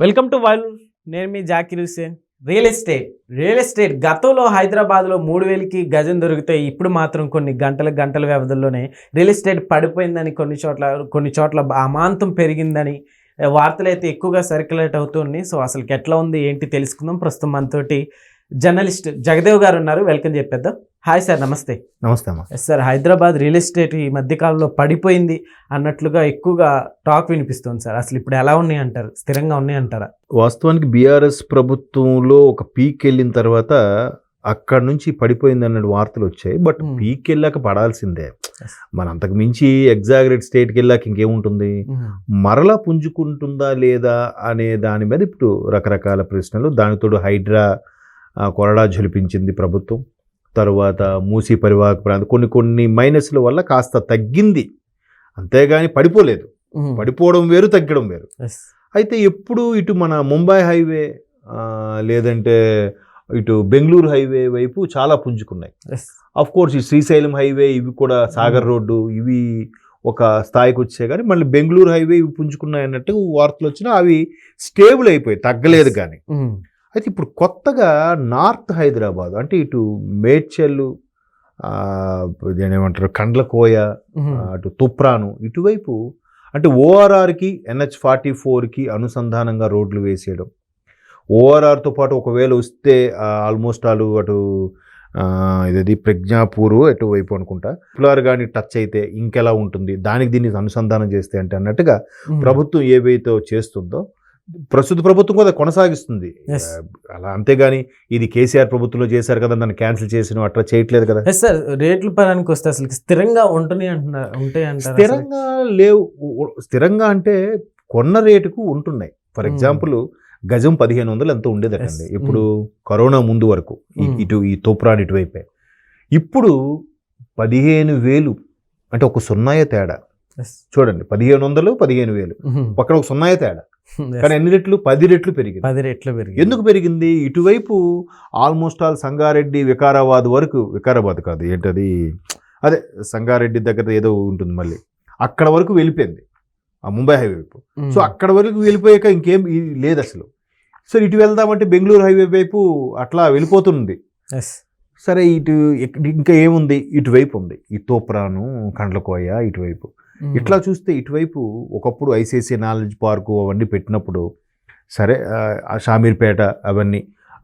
Welcome to వైల్ నేను మీ Zakir Hussain real estate. Real estate గతంలో హైదరాబాద్లో మూడు వేలకి గజం దొరికితే ఇప్పుడు మాత్రం కొన్ని గంటల గంటల వ్యవధిలోనే రియల్ ఎస్టేట్ పడిపోయిందని కొన్ని చోట్ల కొన్ని చోట్ల అమాంతం పెరిగిందని వార్తలు అయితే ఎక్కువగా సర్క్యులేట్ అవుతున్నాయి. సో అసలు ఎట్లా ఉంది ఏంటి తెలుసుకుందాం. ప్రస్తుతం మనతోటి జర్నలిస్ట్ జగదేవ్ గారు ఉన్నారు. వెల్కమ్ చెప్పేద్దాం. హాయ్ సార్ నమస్తే. నమస్తే సార్ హైదరాబాద్ రియల్ ఎస్టేట్ ఈ మధ్యకాలంలో పడిపోయింది అన్నట్లుగా ఎక్కువగా టాక్ వినిపిస్తుంది సార్ అసలు ఇప్పుడు ఎలా ఉన్నాయి అంటారు? స్థిరంగా ఉన్నాయి అంటారా? వాస్తవానికి బీఆర్ఎస్ ప్రభుత్వంలో ఒక పీక్ వెళ్ళిన తర్వాత అక్కడ నుంచి పడిపోయింది అన్న వార్తలు వచ్చాయి. But Hmm. పీక్ వెళ్ళాక పడాల్సిందే. మన అంతకు మించి ఎగ్జాగరేట్ స్టేట్కి వెళ్ళాక ఇంకేముంటుంది? మరలా పుంజుకుంటుందా లేదా అనే దాని మీద ఇప్పుడు రకరకాల ప్రశ్నలు. దానితోడు హైడ్రా కొరడా ఝలిపించింది ప్రభుత్వం. తరువాత మూసీ పరివాహక ప్రాంతం కొన్ని కొన్ని మైనస్ల వల్ల కాస్త తగ్గింది. అంతేగాని పడిపోలేదు. పడిపోవడం వేరు తగ్గడం వేరు. అయితే ఎప్పుడు ఇటు మన ముంబై హైవే లేదంటే ఇటు బెంగళూరు హైవే వైపు చాలా పుంజుకున్నాయి. అఫ్ కోర్స్ ఈ శ్రీశైలం హైవే ఇవి కూడా సాగర్ రోడ్డు ఇవి ఒక స్థాయికి వచ్చాయి కానీ మళ్ళీ బెంగళూరు హైవే ఇవి పుంజుకున్నాయి అన్నట్టు వార్తలు వచ్చినా అవి స్టేబుల్ అయిపోయి తగ్గలేదు కానీ. అయితే ఇప్పుడు కొత్తగా నార్త్ హైదరాబాద్ అంటే ఇటు మేడ్చల్లు ఏమంటారు కండ్లకోయ అటు తుప్రాను ఇటువైపు అంటే ఓఆర్ఆర్కి ఎన్హెచ్ ఫార్టీ ఫోర్కి అనుసంధానంగా రోడ్లు వేసేయడం. ఓఆర్ఆర్తో పాటు ఒకవేళ వస్తే ఆల్మోస్ట్ ఆలు అటు ఆ, ఇదేది ప్రజ్ఞాపూర్ అటువైపు అనుకుంటా ఫ్లవర్ కానీ టచ్ అయితే ఇంకెలా ఉంటుంది దానికి దీన్ని అనుసంధానం చేస్తే అంటే అన్నట్టుగా ప్రభుత్వం ఏవైతే చేస్తుందో ప్రస్తుత ప్రభుత్వం కూడా కొనసాగిస్తుంది. అలా అంతేగాని ఇది కేసీఆర్ ప్రభుత్వంలో చేశారు కదా దాన్ని క్యాన్సిల్ చేసిన అట్లా చేయట్లేదు కదా. సార్ రేట్ల పరానికి వస్తే అసలు స్థిరంగా ఉంటుంది అంటున్నారు ఉంటాయి అంటారు స్థిరంగా లేవు. స్థిరంగా అంటే కొన్న రేటుకు ఉంటున్నాయి. For Hmm. ఎగ్జాంపుల్ గజం పదిహేను వందలు ఎంత ఉండేదటండి Yes. ఇప్పుడు కరోనా ముందు వరకు Hmm. ఇటు ఈ తోపురాని ఇటువైపే. ఇప్పుడు పదిహేను వేలు అంటే ఒక సున్నాయే తేడా. చూడండి పదిహేను వందలు పదిహేను వేలు. పక్కన ఒక సున్నాయే తేడా. కానీ ఎన్ని రెట్లు? పది రెట్లు పెరిగింది. పది రెట్లు పెరిగి ఎందుకు పెరిగింది? ఇటువైపు ఆల్మోస్ట్ ఆల్ సంగారెడ్డి వికారాబాద్ వరకు వికారాబాద్ కాదు ఏంటది? అదే సంగారెడ్డి దగ్గర ఏదో ఉంటుంది మళ్ళీ. అక్కడ వరకు వెళ్ళిపోయింది ఆ ముంబై హైవే వైపు. సో అక్కడ వరకు వెళ్ళిపోయాక ఇంకేం లేదు అసలు. సో ఇటు వెళ్దామంటే బెంగళూరు హైవే వైపు అట్లా వెళ్ళిపోతుంది. సరే ఇటు ఇక్- ఇంకా ఏముంది? ఇటువైపు ఉంది. ఈ తోప్రాను కండ్లకోయ ఇటువైపు. ఇట్లా చూస్తే ఇటువైపు ఒకప్పుడు ఐసిఐసి నాలెడ్జ్ పార్కు అవన్నీ పెట్టినప్పుడు సరే షామీర్పేట అవన్నీ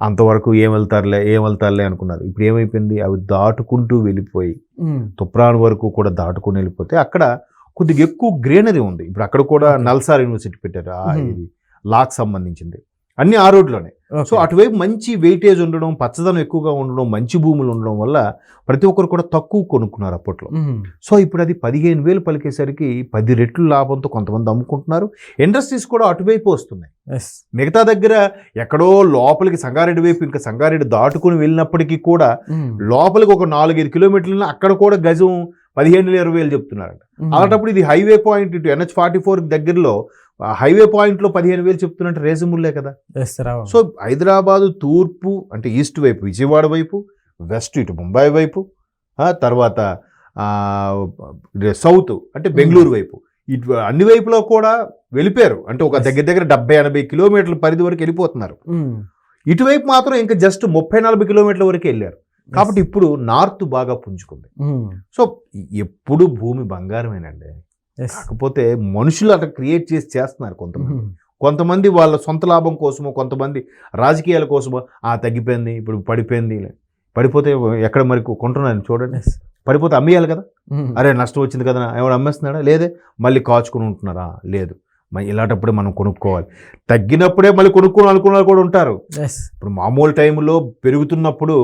అంతవరకు ఏం వెళ్తారులే ఏం వెళ్తారులే అనుకున్నారు. ఇప్పుడు ఏమైపోయింది? అవి దాటుకుంటూ వెళ్ళిపోయి తుప్రాన్ వరకు కూడా దాటుకుని వెళ్ళిపోతే అక్కడ కొద్దిగా ఎక్కువ గ్రీనరీ ఉంది. ఇప్పుడు అక్కడ కూడా. నల్సార్ యూనివర్సిటీ పెట్టారు. ఇది లాక్ సంబంధించింది. అన్ని ఆ రోడ్లోనే. సో అటువైపు మంచి వెయిటేజ్ ఉండడం పచ్చదనం ఎక్కువగా ఉండడం మంచి భూములు ఉండడం వల్ల ప్రతి ఒక్కరు కూడా తక్కువ కొనుక్కున్నారు అప్పట్లో. సో ఇప్పుడు అది పదిహేను వేలు పలికేసరికి పది రెట్లు లాభంతో కొంతమంది అమ్ముకుంటున్నారు. ఇండస్ట్రీస్ కూడా అటువైపు వస్తున్నాయి. మిగతా దగ్గర ఎక్కడో లోపలికి సంగారెడ్డి వైపు ఇంకా సంగారెడ్డి దాటుకుని వెళ్ళినప్పటికీ కూడా లోపలికి ఒక నాలుగైదు కిలోమీటర్లు అక్కడ కూడా గజం పదిహేను ఇరవై వేలు చెప్తున్నారంట. అలాంటప్పుడు ఇది హైవే పాయింట్ ఇటు ఎన్హెచ్ ఫార్టీ ఫోర్ దగ్గరలో హైవే పాయింట్లో పదిహేను వేలు చెప్తున్నట్టు రేజబుల్లే కదా. సో హైదరాబాదు తూర్పు అంటే ఈస్ట్ వైపు విజయవాడ వైపు వెస్ట్ ఇటు ముంబై వైపు తర్వాత సౌత్ అంటే బెంగళూరు వైపు. ఇటు అన్ని వైపులో కూడా వెళ్ళిపోయారు. అంటే ఒక. దగ్గర దగ్గర డెబ్బై ఎనభై కిలోమీటర్ల పరిధి వరకు వెళ్ళిపోతున్నారు. ఇటువైపు మాత్రం ఇంకా జస్ట్ ముప్పై నలభై కిలోమీటర్ల వరకు వెళ్ళారు. కాబట్టి ఇప్పుడు నార్త్ బాగా పుంజుకుంది. సో ఎప్పుడు భూమి బంగారమేనండి. కాకపోతే మనుషులు అట్లా క్రియేట్ చేసి చేస్తున్నారు కొంతమంది. కొంతమంది వాళ్ళ సొంత లాభం కోసమో కొంతమంది రాజకీయాల కోసమో ఆ తగ్గిపోయింది ఇప్పుడు పడిపోయింది పడిపోతే ఎక్కడ మరి కొంటున్నాను చూడండి. పడిపోతే అమ్మేయాలి కదా. అరే నష్టం వచ్చింది కదా ఎవరు అమ్మేస్తున్నాడా? లేదే. మళ్ళీ కాచుకుని ఉంటున్నారా? లేదు. ఇలాంటప్పుడే మనం కొనుక్కోవాలి. తగ్గినప్పుడే మళ్ళీ కొనుక్కోని అనుకున్న వాళ్ళు కూడా ఉంటారు. ఇప్పుడు మామూలు టైంలో పెరుగుతున్నప్పుడు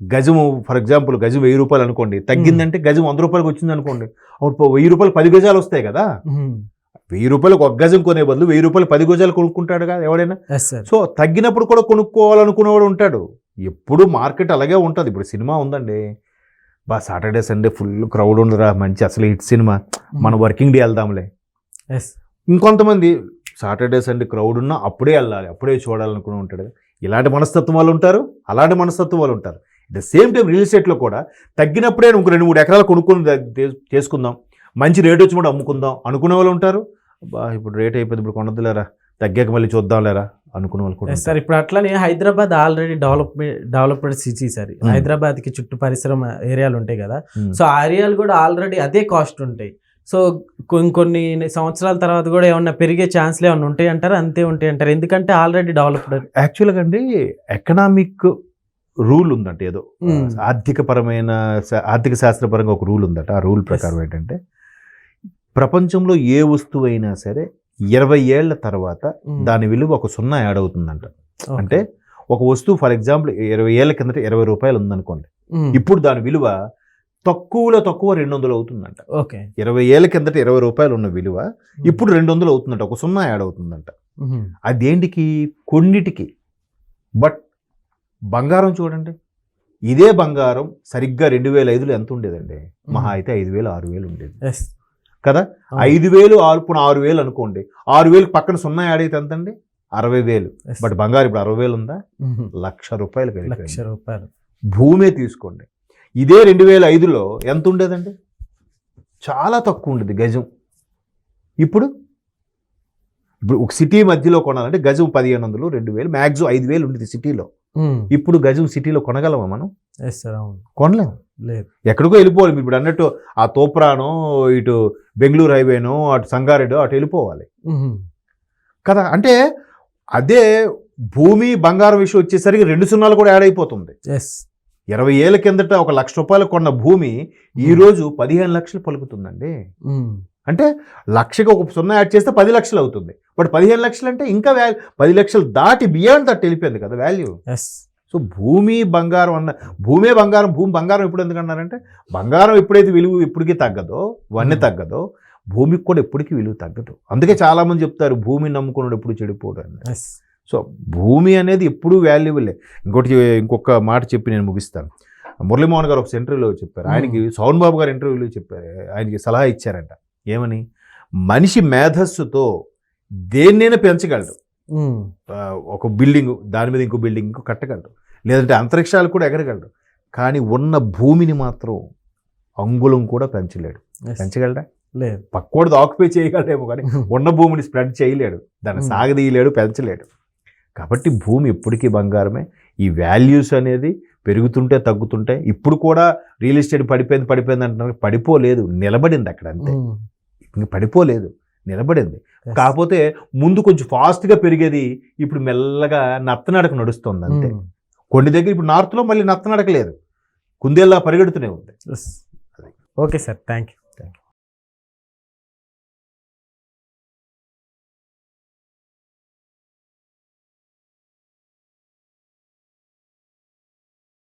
గజము ఫర్ ఎగ్జాంపుల్ గజం వెయ్యి రూపాయలు అనుకోండి తగ్గిందంటే గజం వంద రూపాయలకు వచ్చింది అనుకోండి. అప్పుడు వెయ్యి రూపాయలు పది గజాలు వస్తాయి కదా. వెయ్యి రూపాయలకు ఒక గజం కొనే బదులు వెయ్యి రూపాయలు పది గజాలు కొనుక్కుంటాడు కదా ఎవడైనా. సో తగ్గినప్పుడు కూడా కొనుక్కోవాలనుకునేవాడు ఉంటాడు. ఎప్పుడు మార్కెట్ అలాగే ఉంటుంది. ఇప్పుడు సినిమా ఉందండి. బా సాటర్డే సండే ఫుల్ క్రౌడ్ ఉండరా మంచి అసలు హిట్ సినిమా. మన వర్కింగ్ డే వెళ్దాంలే. ఎస్ ఇంకొంతమంది సాటర్డే సండే క్రౌడ్ ఉన్నా అప్పుడే వెళ్ళాలి అప్పుడే చూడాలనుకుని ఉంటాడు. ఇలాంటి మనస్తత్వం వాళ్ళు ఉంటారు అలాంటి మనస్తత్వం వాళ్ళు ఉంటారు. ద సేమ్ టైం రియల్ ఎస్టేట్లో కూడా తగ్గినప్పుడే ఇంకో రెండు మూడు ఎకరాలు కొనుక్కొని చేసుకుందాం. మంచి రేట్ వచ్చి కూడా అమ్ముకుందాం. అనుకునే వాళ్ళు ఉంటారు. బా ఇప్పుడు రేట్ అయిపోయింది ఇప్పుడు కొనద్దులేరా? తగ్గాక మళ్ళీ చూద్దాం లేరా అనుకునే వాళ్ళు కూడా సార్ ఇప్పుడు అట్లనే Hyderabad already develop developed city sir. Hmm. హైదరాబాద్కి చుట్టూ పరిశ్రమ ఏరియాలు ఉంటాయి కదా. సో ఆ ఏరియాలు కూడా ఆల్రెడీ అదే కాస్ట్ ఉంటాయి. సో కొన్ని కొన్ని సంవత్సరాల తర్వాత కూడా ఏమన్నా పెరిగే ఛాన్స్లు ఏమన్నా ఉంటాయి అంటారు అంతే ఉంటాయి అంటారు ఎందుకంటే ఆల్రెడీ డెవలప్డ్. యాక్చువల్గా అండి ఎకనామిక్ రూల్ ఉందంట ఏదో. Hmm. ఆర్థిక పరమైన శా- ఆర్థిక శాస్త్రపరంగా ఒక రూల్ ఉందట. ఆ రూల్ ప్రకారం ఏంటంటే ప్రపంచంలో ఏ వస్తువు అయినా సరే ఇరవై ఏళ్ళ తర్వాత దాని విలువ ఒక సున్నా యాడ్ అవుతుందంట. అంటే ఒక వస్తువు ఫర్ ఎగ్జాంపుల్ ఇరవై ఏళ్ళ కిందట ఇరవై రూపాయలు ఉందనుకోండి. ఇప్పుడు దాని విలువ తక్కువలో తక్కువ రెండు వందలు అవుతుందంట. ఓకే. ఇరవై ఏళ్ళ కిందట ఇరవై రూపాయలు ఉన్న విలువ ఇప్పుడు రెండు వందలు అవుతుందంట. ఒక సున్నా యాడ్ అవుతుందంట. అదేంటికి? కొన్నిటికి. బట్ బంగారం చూడండి. ఇదే బంగారం సరిగ్గా రెండు వేల ఐదులో ఎంత ఉండేదండి? మహా అయితే ఐదు వేలు ఆరు వేలు ఉండేది. కదా? ఐదు వేలు ఆరు ఇప్పుడు ఆరు వేలు అనుకోండి. ఆరు వేలు పక్కన సున్నా యాడ్ అయితే ఎంత అండి అరవై వేలు. బట్ బంగారం ఇప్పుడు అరవై వేలు ఉందా? లక్ష రూపాయలు లక్ష రూపాయలు. భూమే తీసుకోండి. ఇదే రెండు వేల ఐదులో ఎంత ఉండేదండి? చాలా తక్కువ ఉండేది గజం. ఇప్పుడు? ఇప్పుడు ఒక సిటీ మధ్యలో కొనాలంటే గజం పదిహేను వందలు రెండు వేలు మ్యాక్సిమం ఐదు వేలు ఉండేది సిటీలో. ఇప్పుడు గజం సిటీలో కొనగలమా మనం? కొనలేము లేదు. ఎక్కడికో వెళ్ళిపోవాలి. మీరు ఇప్పుడు అన్నట్టు ఆ తోప్రానో ఇటు బెంగళూరు హైవేనో అటు సంగారెడ్డో అటు వెళ్ళిపోవాలి. కదా? అంటే అదే భూమి బంగారం విషయం వచ్చేసరికి రెండు సున్నాలు కూడా యాడ్ అయిపోతుంది. ఎస్ ఇరవై ఏళ్ళ కిందట ఒక లక్ష రూపాయలు కొన్న భూమి ఈ రోజు పదిహేను లక్షలు పలుకుతుందండి. అంటే లక్షకి ఒక సున్నా యాడ్ చేస్తే పది లక్షలు అవుతుంది. బట్ పదిహేను లక్షలు అంటే ఇంకా వాల్యూ పది లక్షలు దాటి బియాండ్ దట్ వెళ్ళిపోయింది కదా వాల్యూ ఎస్ సో భూమి బంగారం అన్న భూమే బంగారం భూమి బంగారం ఎప్పుడు ఎందుకు అన్నారంటే బంగారం ఎప్పుడైతే విలువ ఎప్పటికీ తగ్గదో వన్నె Hmm. తగ్గదో భూమికి కూడా ఎప్పటికీ విలువ తగ్గదు. అందుకే చాలా మంది చెప్తారు భూమిని నమ్ముకున్నాడు ఎప్పుడు చెడిపోడు అని. ఎస్ సో భూమి అనేది ఎప్పుడూ వాల్యుబుల్లే ఇంకోటి ఇంకొక మాట చెప్పి నేను ముగిస్తాను. మురళీమోహన్ గారు ఒక ఇంటర్వ్యూలో చెప్పారు. ఆయనకి సౌన్ బాబు గారు ఇంటర్వ్యూలో చెప్పారు. ఆయనకి సలహా ఇచ్చారంట. ఏమని? మనిషి మేధస్సుతో దేన్నైనా పెంచగలడు. ఒక బిల్డింగ్ దాని మీద ఇంకో బిల్డింగ్ ఇంకో కట్టగలడు. లేదంటే అంతరిక్షాలు కూడా ఎగరగలడు. కానీ ఉన్న భూమిని మాత్రం అంగుళం కూడా పెంచలేడు. పెంచగలడా? లేదు. పక్కోడిది ఆక్యుపై చేయగలడేమో కానీ ఉన్న భూమిని స్ప్రెడ్ చేయలేడు. దాన్ని Hmm. సాగదీయలేడు పెంచలేడు. కాబట్టి భూమి ఎప్పటికీ బంగారమే. ఈ వాల్యూస్ అనేది పెరుగుతుంటే తగ్గుతుంటే ఇప్పుడు కూడా రియల్ ఎస్టేట్ పడిపోయింది పడిపోయింది అంటున్నారు. పడిపోలేదు నిలబడింది అక్కడ అంతే ఇంక పడిపోలేదు నిలబడింది. కాకపోతే ముందు కొంచెం ఫాస్ట్గా పెరిగేది ఇప్పుడు మెల్లగా నత్తనడక నడుస్తుంది అంతే కొన్ని దగ్గర ఇప్పుడు నార్త్లో మళ్ళీ నత్తనడక లేదు. కుందేలా పరిగెడుతూనే ఉంది. Okay sir thank you